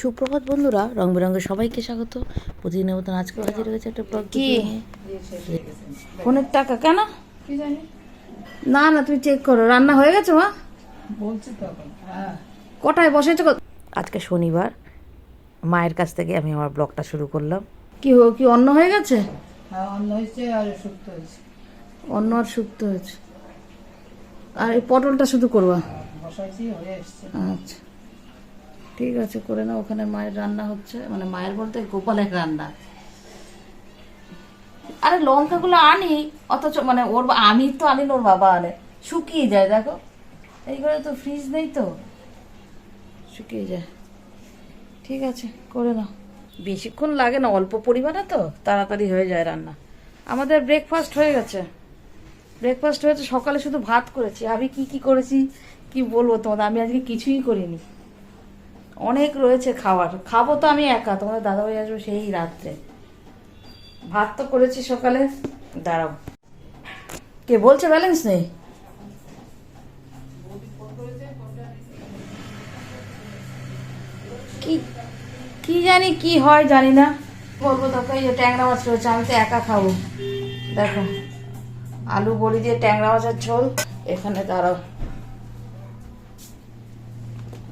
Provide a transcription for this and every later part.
সুপ্রভাত বন্ধুরা রং বেরঙের সবাইকে স্বাগত। প্রতিদিনের মতন আজকে হাজির হয়েছে একটা ব্লগ কি? ফোনের টাকা কেন? না না তুমি চেক করো। রান্না হয়ে গেছে মা? বলছি তো হ্যাঁ। কটায় বসেছো আজকে শনিবার। মায়ের কাছ থেকে আমি আমার ব্লগটা শুরু করলাম। কি হো কি অন্ন হয়ে গেছে? হ্যাঁ অন্য হয়েছে আর সুক্ত হয়েছে। অন্ন আর শুক্তো হয়েছে। আর এই পটলটা শুধু করবা? হয়ে আচ্ছা। ঠিক আছে, করে নাও, ওখানে মায়ের রান্না হচ্ছে। মানে মায়ের বলতে গোপালের রান্না। আরে লঙ্কাগুলো আনি, অথচ মানে ওর আমি তো আনি ওর বাবা আনে। শুকিয়ে যায়, দেখো। এই করে তো ফ্রিজ নেই তো। শুকিয়ে যায়। ঠিক আছে, করে নাও। বেশিক্ষণ লাগে না, অল্প পরিমাণে তো, তাড়াতাড়ি হয়ে যায় রান্না। আমাদের ব্রেকফাস্ট হয়ে গেছে। ব্রেকফাস্ট হয়েছে, সকালে শুধু ভাত করেছি। আমি কি কি করেছি, কি বলব তোমাদের? আমি আজকে কিছুই করিনি। অনেক রয়েছে খাবার খাব তো আমি একা, তোমাদের দাদাভাই আসবে সেই রাত্রে। ভাত তো করেছি সকালে, দাঁড়াও। কে বলছে ব্যালেন্স নেই? কি জানি কি হয় জানি না। বলব তোকে এই ট্যাংরা মাছ রয়েছে, আমি তো একা খাব। দেখো, আলু বড়ি দিয়ে ট্যাংরা মাছের ঝোল। এখানে দাঁড়াও।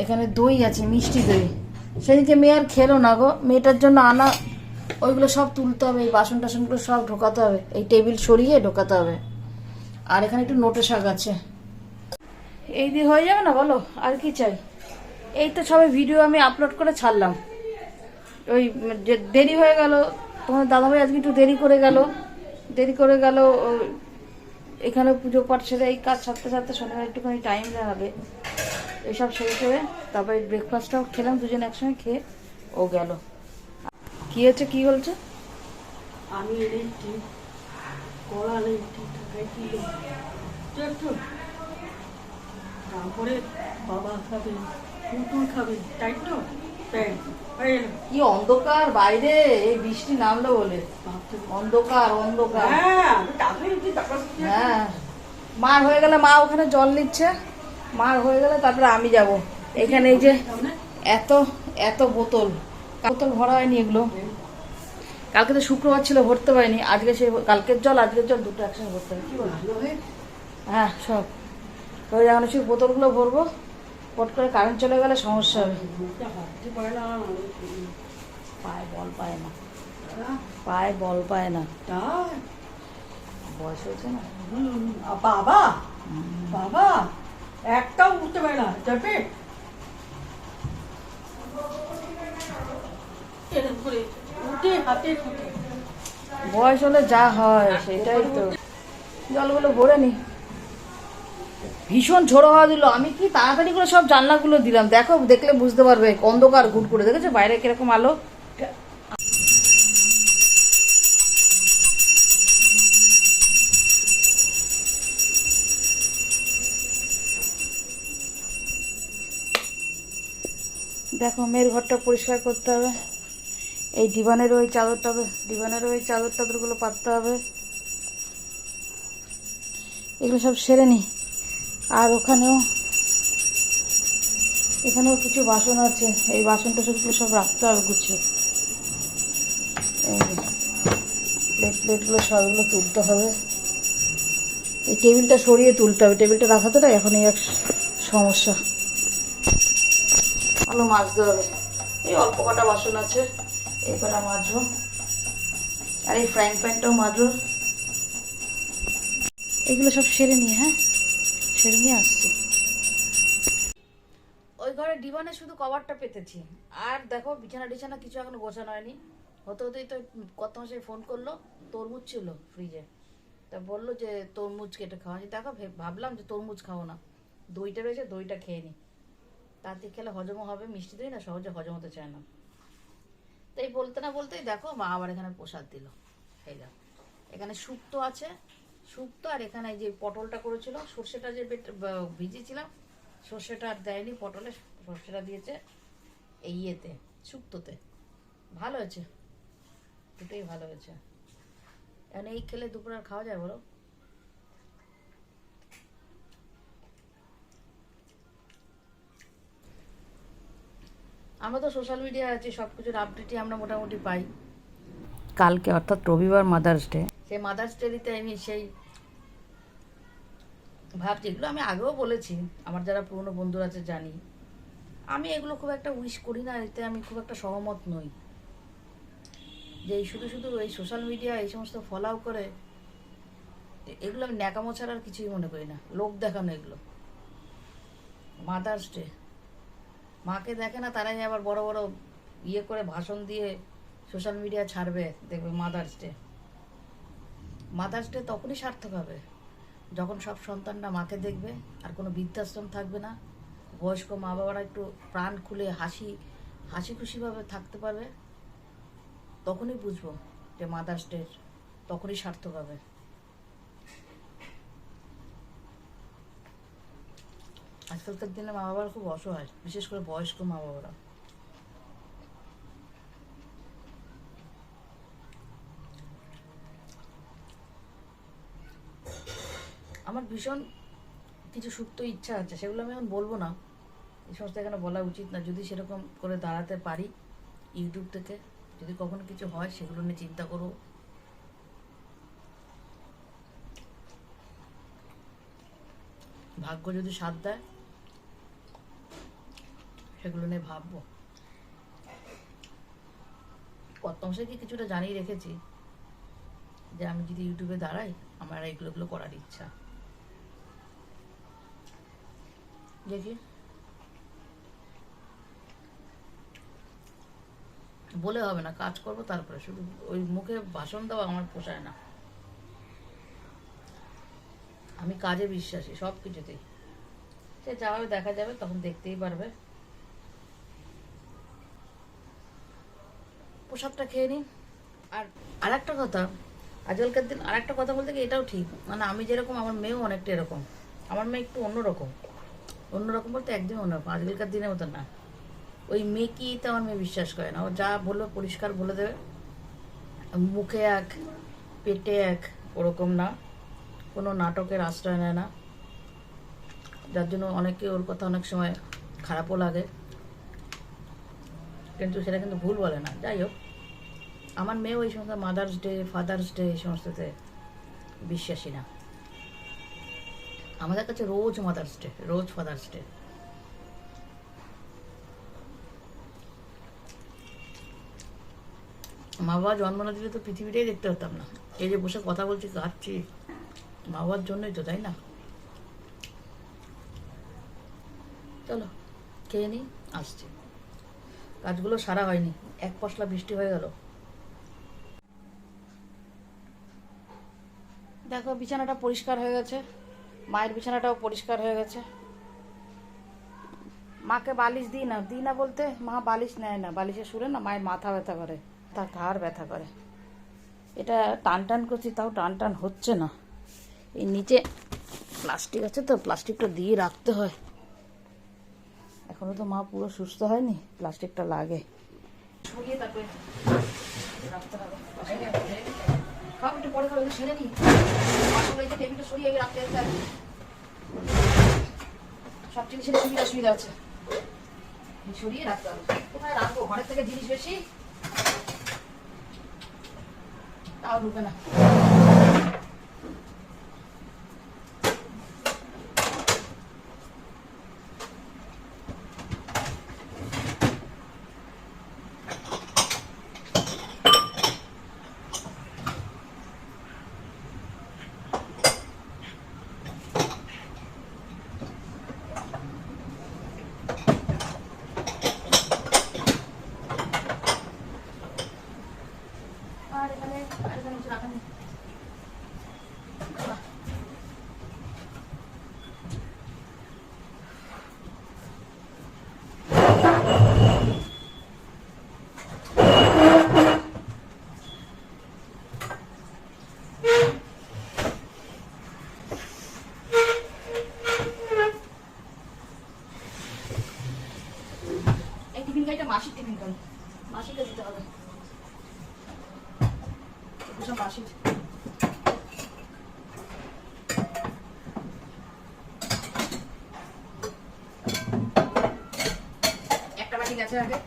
এখানে দই আছে, মিষ্টি দই। সেদিনকে মেয়ে আর খেলো না গো। মেয়েটার জন্য আনা, ওইগুলো সব তুলতে হবে, এই বাসন টাসনগুলো সব ঢোকাতে হবে, এই টেবিল সরিয়ে ঢোকাতে হবে। আর এখানে একটু নোটে শাক আছে। এই দিয়ে হয়ে যাবে না বলো? আর কি চাই? এই তো সবাই ভিডিও আমি আপলোড করে ছাড়লাম। ওই যে দেরি হয়ে গেল, তোমার দাদাভাই আজকে একটু দেরি করে গেল। দেরি করে গেল এখানে পুজো পাঠ সেরে এই কাজ সারতে সারতে শনিবার একটুখানি টাইম লাগাবে এসব শেষ করে তারপরে ব্রেকফাস্টটাও খেলাম দুজন একসঙ্গে খেয়ে ও গেল। কি হচ্ছে কি বলছে? আমি কিলো তারপরে বাবা খাবে পুতুল খাবে তাই তো? হয়ে। কি অন্ধকার বাইরে এই বৃষ্টি নামলো বলে। অন্ধকার অন্ধকার। হ্যাঁ হ্যাঁ। মার হয়ে গেলে মা ওখানে জল নিচ্ছে। মার হয়ে গেলে তারপরে আমি যাব। এখানে এই যে এত এত বোতল। বোতল ভরা হয়নি এগুলো। কালকে তো শুক্রবার ছিল ভরতে পারিনি। আজকে সেই কালকের জল আজকের জল দুটো একসঙ্গে ভরতে হবে কি বলো হ্যাঁ সব। ওই যখন সেই বোতলগুলো ভরবো পট করে কারেন্ট চলে গেলে সমস্যা হবে। পায়ে বল পায় না। পায়ে বল পায় না। বয়স হয়েছে না? বাবা? বাবা? একটাও উঠতে পারে না যাবে এরকম করে উঠে হাতে থাকে বয়স হলে যা হয় সেটাই তো। জলগুলো ভরে নি। ভীষণ ঝোড়ো হওয়া দিল। আমি কি তাড়াতাড়ি করে সব জানলাগুলো দিলাম? দেখো দেখলে বুঝতে পারবে। অন্ধকার ঘুট করে দেখেছ বাইরে কীরকম আলো? দেখো, মেয়ের ঘরটা পরিষ্কার করতে হবে। এই ডিবানের ওই চাদরটা, ডিবানের ওই চাদর টাদরগুলো পাততে হবে। এগুলো সব সেরে নি। আর ওখানেও, এখানেও কিছু বাসন আছে। এই বাসন টাসনগুলো সব রাখতে হবে গুছিয়ে। প্লেট প্লেটগুলো সবগুলো তুলতে হবে। এই টেবিলটা সরিয়ে তুলতে হবে। টেবিলটা রাখাতে না এখন এক সমস্যা। ভালো মাজতে হবে। এই অল্প কটা বাসন আছে। এই কটা মাজবো আর এই ফ্রাইং প্যানটাও মাজবো এগুলো সব সেরে নিয়ে হ্যাঁ? সেরে নিয়ে আসছি। ওই ঘরে ডিবানে শুধু কভারটা পেতেছি। আর দেখো, বিছানা টিছানা কিছু এখনও গোছানো হয়নি। হতে হতেই তো কত মাসে ফোন করল, তরমুজ ছিল ফ্রিজে তা বলল যে, তরমুজ কেটে খাওয়া দেখো, ভাবলাম যে তরমুজ খাব না। দইটা রয়েছে, দইটা খেয়ে নিই তাতে খেলে হজমও হবে, মিষ্টি দই না, সহজে হজম হতে চায় না। তাই বলতে না বলতেই দেখো, মা আবার এখানে প্রসাদ দিল। এই দেখো, এখানে শুক্তো আছে। শুক্তো আর এখানে যে পটলটা করেছিল, সর্ষেটা যে ভিজিয়েছিলাম, সর্ষেটা আর দেয়নি পটলে, সর্ষেটা দিয়েছে এই ইয়েতে শুক্তোতে ভালো হয়েছে, দুটোই ভালো হয়েছে। এখন এই খেলে দুপুর আর খাওয়া যায় বলো? আমরা তো সোশ্যাল মিডিয়ায় আছি সব কিছুর আপডেটই আমরা মোটামুটি পাই। কালকে অর্থাৎ রবিবার মাদার্স ডে সেই মাদার্স ডেতে আমি সেই ভাবছি এগুলো আমি আগেও বলেছি আমার যারা পুরনো বন্ধুরা আছে জানি। আমি এগুলো খুব একটা উইশ করি না এতে আমি খুব একটা সহমত নই। যে এই শুধু শুধু এই সোশ্যাল মিডিয়া এই সমস্ত ফলাও করে এগুলো আমি ন্যাকামো ছাড়া আর কিছুই মনে করি না। লোক দেখানো এগুলো। মাদার্স ডে মাকে দেখে না, তারাই আবার বড় বড় ইয়ে করে ভাষণ দিয়ে সোশ্যাল মিডিয়া ছাড়বে, দেখবে মাদার্স ডে মাদার্স ডে তখনই সার্থক হবে, যখন সব সন্তানরা মাকে দেখবে, আর কোনো বৃদ্ধাশ্রম থাকবে না। বয়স্ক মা বাবারা একটু প্রাণ খুলে হাসি হাসি খুশিভাবে থাকতে পারবে। তখনই বুঝব যে মাদার্স ডে তখনই সার্থক হবে। আজকালকার দিনে মা বাবার খুব অসহায়, বিশেষ করে বয়স্ক মা বাবারা আমার ভীষণ কিছু সুপ্ত ইচ্ছা আছে, সেগুলো আমি এখন বলব না। এই সমস্ত এখানে বলা উচিত না, যদি সেরকম করে দাঁড়াতে পারি ইউটিউব থেকে, যদি কখনো কিছু হয় সেগুলো নিয়ে চিন্তা করব। ভাগ্য যদি সাথ দেয় সেগুলো নিয়ে ভাববো। অংশে কিছুটা জানিয়ে রেখেছি? যে আমি যদি ইউটিউবে দাঁড়াই, আমার এইগুলো গুলো করার ইচ্ছা। দেখি। বলে হবে না, কাজ করব তারপরে। শুধু ওই মুখে ভাষণ দেওয়া আমার পোষায় না। আমি কাজে বিশ্বাসী সব কিছুতেই সে হবে দেখা যাবে, তখন দেখতেই পারবে। প্রসাদটা খেয়ে নিই। আর আরেকটা কথা, আজকালকার দিন আরেকটা কথা বলতে কি এটাও ঠিক। মানে আমি যেরকম, আমার মেয়েও অনেকটা এরকম। আমার মেয়ে একটু অন্যরকম। অন্যরকম বলতে একদমই অন্যরকম। আজকালকার দিনের মতো না। ওই মেয়েকেই আমার মেয়ে বিশ্বাস করে না। ও যা বলবে পরিষ্কার বলে দেবে। মুখে এক, পেটে এক, ওরকম না। কোনো নাটকের আশ্রয় নেয় না। যার জন্য অনেকে ওর কথা অনেক সময় খারাপও লাগে। কিন্তু সেটা কিন্তু ভুল বলে না। যাই হোক। আমার মেয়েও এই সমস্ত মাদার্স ডে ফাদার্স ডে এই সমস্ততে বিশ্বাসী না। আমাদের কাছে রোজ মাদার্স ডে রোজ ফাদার্স ডে মা বাবা জন্ম না দিলে তো পৃথিবীটাই দেখতে পারতাম না। এই যে বসে কথা বলছি, কাঁদছি। মা বাবার জন্যই তো, তাই না? চলো, খেয়ে নিই আসছি। কাজগুলো সারা হয়নি, এক পশলা বৃষ্টি হয়ে গেল। দেখো, বিছানাটা পরিষ্কার হয়ে গেছে। মায়ের বিছানাটাও পরিষ্কার হয়ে গেছে। মাকে বালিশ দিই না। দিই না বলতে মা বালিশ নেয় না। বালিশে শুলে না মায়ের মাথা ব্যথা করে, তার ঘাড় ব্যথা করে। এটা টান টান করছি, তাও টান টান হচ্ছে না। এই নিচে প্লাস্টিক আছে তো, প্লাস্টিকটা দিয়ে রাখতে হয়। এখনও তো মা পুরো সুস্থ হয়নি, প্লাস্টিকটা লাগে। তারপরে রাখতে হবে। একটু পরে খাবে সেরে নি। টেবিলটা সরিয়ে আমি রাখতে সব জিনিসের সুবিধা, অসুবিধা আছে। সরিয়ে রাখতে কোথায় রাখব? ঘরের থেকে জিনিস বেশি? তাও ঢুকে না আর এখানে আর এখানে কিছু রাখা নেই এই টিফিন গাড়িটা মাসির টিফিন গাড়ি মাসিকে দিতে হবে। মাসির। আগে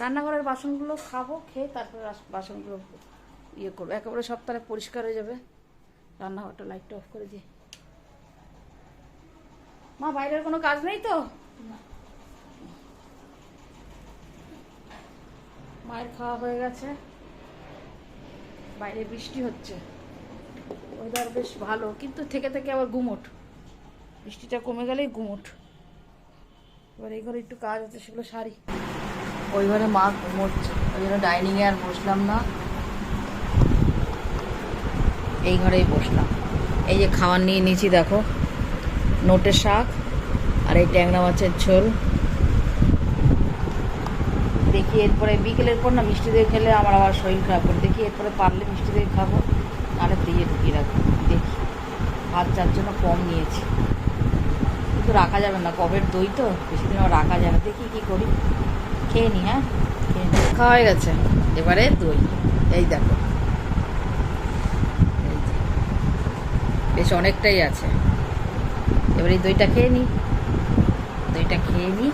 রান্নাঘরের বাসনগুলো খাব, খেয়ে তারপরে বাসনগুলো ইয়ে করব। একেবারে সপ্তাহে পরিষ্কার হয়ে যাবে। রান্নাঘরটা লাইটটা অফ করে দিই। মা, বাইরের কোনো কাজ নেই তো? মায়ের খাওয়া হয়ে গেছে। বাইরে বৃষ্টি হচ্ছে। ওয়েদার বেশ ভালো, কিন্তু থেকে থেকে আবার গুমোট। বৃষ্টিটা কমে গেলেই গুমোট। এবার এই ঘরে একটু কাজ আছে, সেগুলো সারি। ওই ঘরে মা ঘুমোচ্ছে, ওই জন্য ডাইনিংয়ে আর বসলাম না। এই ঘরেই বসলাম। এই যে খাবার নিয়ে নিয়েছি, দেখো। নোটের শাক আর এই ট্যাংরা মাছের ঝোল। দেখি এরপরে, বিকেলের পর না মিষ্টি দিয়ে খেলে আমার আবার শরীর খারাপ করে। দেখি এরপরে পারলে মিষ্টি দিয়ে খাব। দেখি। ভাত যার জন্য কম নিয়েছি। কিন্তু রাখা যাবে না, কবের দই তো? বেশি দিন রাখা যাবে। দেখি কি করি। খেয়ে নি হ্যাঁ? খাওয়া হয়ে গেছে। এবারে দই। এই দেখো। বেশ অনেকটাই আছে। এবার দইটা খেয়ে নি। দইটা খেয়ে নি।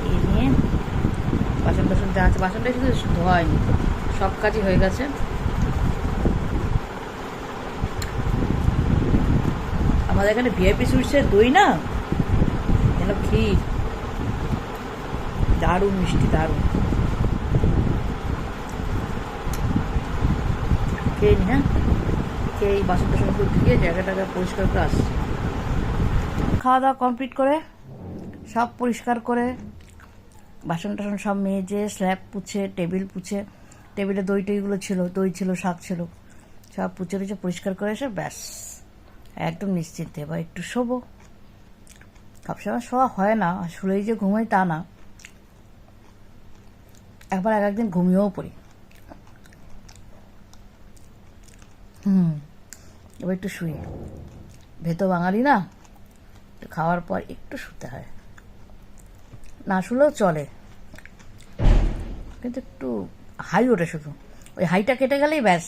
খেয়ে নিয়ে বাসন টাসন যা আছে, বাসনটা শুধু ধোয়া হয়নি। সব কাজই হয়ে গেছে। আমাদের এখানে ভিআইপি সুইটসের দই না? যেন ক্ষীর দারুণ মিষ্টি, দারুণ। খেয়ে নি হ্যাঁ? খেয়ে এই বাসন টাসন করে ধুয়ে জায়গাটা পরিষ্কার করে আসছি। খাওয়া দাওয়া কমপ্লিট করে, সব পরিষ্কার করে বাসন টাসন সব মেজে স্ল্যাব পুছে টেবিল পুছে টেবিলে দই টইগুলো ছিল, দই ছিল, শাক ছিল, সব পুছে টুচে পরিষ্কার করে এসে ব্যাস। একদম নিশ্চিন্তে, এবার একটু শোবো। সবসময় শোয়া হয় না শুলেই যে ঘুমাই তা না। একবার এক একদিন ঘুমিয়েও পড়ি। হুম, এবার একটু শুই। ভেতো বাঙালি না খাওয়ার পর একটু শুতে হয়। না শুলেও চলে, কিন্তু একটু হাই ওঠে শুধু। ওই হাইটা কেটে গেলেই ব্যাস,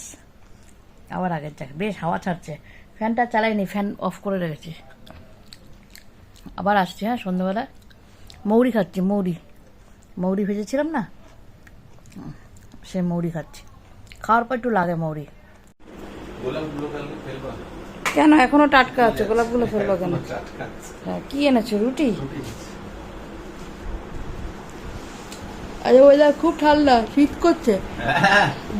আবার আগের যাক বেশ হাওয়া ছাড়ছে। ফ্যানটা চালাইনি ফ্যান অফ করে রেখেছি। আবার আসছি হ্যাঁ সন্ধ্যাবেলা। মৌরি খাচ্ছি মৌরি। মৌরি ভেজেছিলাম না? সে মৌরি খাচ্ছি। খাওয়ার পর একটু লাগে মৌরি। কেন? এখনও টাটকা আছে গোলাপগুলো ফেলব কেন? হ্যাঁ কি এনেছো? রুটি? রুটি আরে ওয়েদার খুব ঠান্ডা শীত করছে।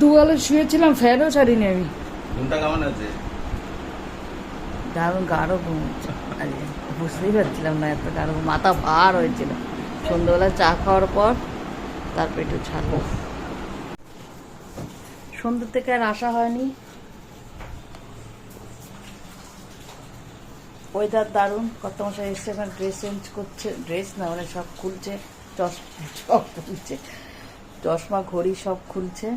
দুগালে শুয়েছিলাম ফ্যানও ছাড়িনি আমি। ঘুমটা কেমন আছে? দারুণ গাঢ় ঘুম। আরে, বুঝতেই পারছিলাম না, এত গাঢ় ঘুম। মাথা ভার হয়েছিল। সন্ধ্যাবেলা চা খাওয়ার পর তারপর একটু ছাড়বো সন্ধ্যে থেকে আর আসা হয়নি। ওয়েদার দারুণ। কত মশাই এসছে এখন ড্রেস চেঞ্জ করছে। ড্রেস না মানে সব খুলছে। চশমা সব খুলছে। চশমা, ঘড়ি সব খুলছে।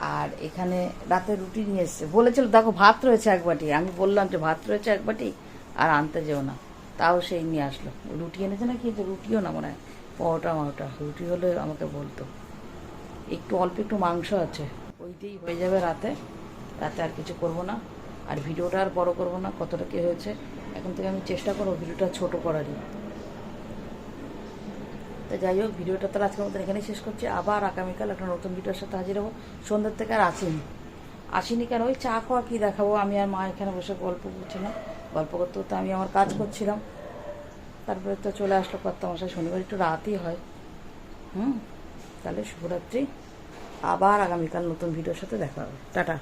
আর এখানে রাতে রুটি নিয়ে এসছে। বলেছিল, দেখো, ভাত রয়েছে এক বাটি। আমি বললাম যে, ভাত রয়েছে এক বাটি আর আনতে যেও না। তাও সেই নিয়ে আসলো। রুটি এনেছে না কি রুটিও না মনে হয়। পরোটা মাওটা রুটি হলে আমাকে বলতো। একটু, অল্প একটু মাংস আছে। ওই দিয়েই হয়ে যাবে রাতে। রাতে আর কিছু করব না। আর ভিডিওটা আর বড় করব না। কতটা কি হয়েছে? এখন থেকে আমি চেষ্টা করব ভিডিওটা ছোট করারই। তো যাই হোক, ভিডিওটা তাহলে আজকের মতন এখানেই শেষ করছি। আবার আগামীকাল একটা নতুন ভিডিওর সাথে হাজির হব। সন্ধ্যার থেকে আর আসিনি। আসিনি কেন? ওই চা খাওয়া কী দেখাবো? আমি আর মা এখানে বসে গল্প করছিলাম। গল্প করতে করতে আমি আমার কাজ করছিলাম। তারপরে তো চলে আসলো কর্তা মশাই শনিবার একটু রাতই হয়। হুম? তাহলে শুভরাত্রি। আবার আগামীকাল নতুন ভিডিওর সাথে দেখা হবে। টাটা।